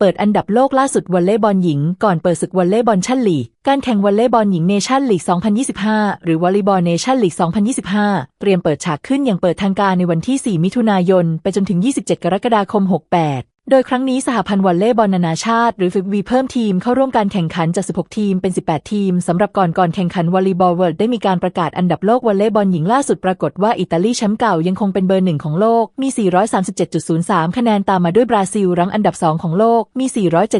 เปิดอันดับโลกล่าสุดวอลเลย์บอลหญิง ก่อนเปิดศึกวอลเลย์บอลชั่นลีก การแข่งวอลเลย์บอลหญิงเนชั่นลีก 2025 หรือวอลเลย์บอลเนชั่นลีก 2025 เตรียมเปิดฉากขึ้นอย่างเปิดทางการในวันที่ 4 มิถุนายน ไปจนถึง 27 กรกฎาคม 68 โดยครั้งนี้สหพันธ์วอลเลย์บอลนานาชาติ หรือฟิบีเพิ่มทีมเข้าร่วมการแข่งขันจาก 16 ทีมเป็น 18 ทีม สำหรับก่อนก่อนแข่งขันวอลเลย์บอลเวิลด์ได้มีการประกาศอันดับโลกวอลเลย์บอลหญิงล่าสุดปรากฏว่าอิตาลีแชมป์เก่ายังคงเป็นเบอร์หนึ่งของโลกมี 437.03 คะแนนตามมาด้วยบราซิล รั้งอันดับ 2 ของโลกมี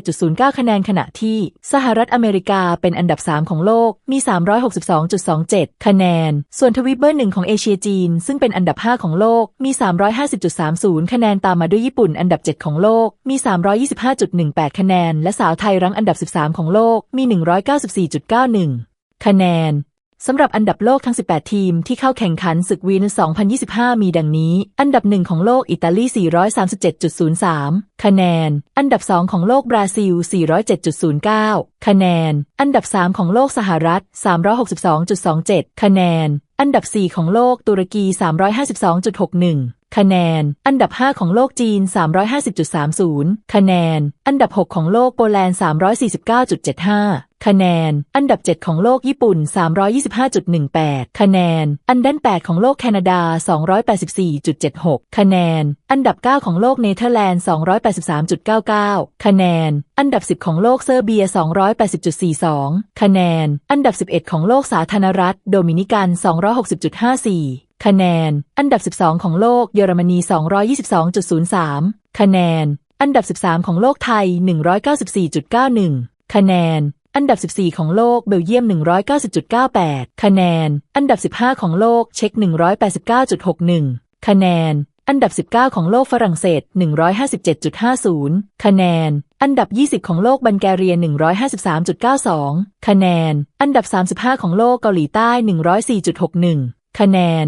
407.09 คะแนนขณะที่ สหรัฐอเมริกาเป็นอันดับ 3 ของโลกมี 362.27 คะแนน ส่วนทวีปเบอร์หนึ่งของเอเชียจีน ซึ่งเป็นอันดับ 5 ของโลกมี 350.30 คะแนนตามมาด้วยญี่ปุ่นอันดับ 7 ของโลกกมี 325.18 คะแนน และสาวไทยรั้งอันดับ 13 ของโลกมี 194.91 คะแนนสำหรับอันดับโลกทั้ง 18 ทีมที่เข้าแข่งขันศึกวีน 2025 มีดังนี้ อันดับหนึ่งของโลกอิตาลี 437.03 คะแนน อันดับ 2 ของโลกบราซิล 407.09 คะแนน อันดับ 3 ของโลกสหรัฐ 362.27 คะแนน อันดับ 4 ของโลกตุรกี 352.61 คะแนน อันดับ 5 ของโลกจีน 350.30 คะแนน อันดับ 6 ของโลกโปแลนด์ 349.75 คะแนน อันดับ 7 ของโลกญี่ปุ่น 325.18 คะแนน อันดับ8ของโลกแคนาดา 284.76 คะแนน อันดับ 9 ของโลกเนเธอร์แลนด์ 283.99 คะแนน อันดับ 10 ของโลกเซอร์เบีย 280.42 คะแนน อันดับ 11 ของโลกสาธารณรัฐ โดมินิกัน 260.54 คะแนน อันดับ 12 ของโลกเยอรมนี 222.03 คะแนน อันดับ 13 ของโลกไทย 194.91 คะแนน อันดับ 14 ของโลกเบลเยียม 190.98 คะแนน อันดับ 15 ของโลกเช็ก189.61 คะแนนอันดับ 19 ของโลกฝรั่งเศส 157.50 คะแนน อันดับ 20 ของโลกบัลแกเรีย 153.92 คะแนน อันดับ 35 ของโลกเกาหลีใต้ 104.61 คะแนน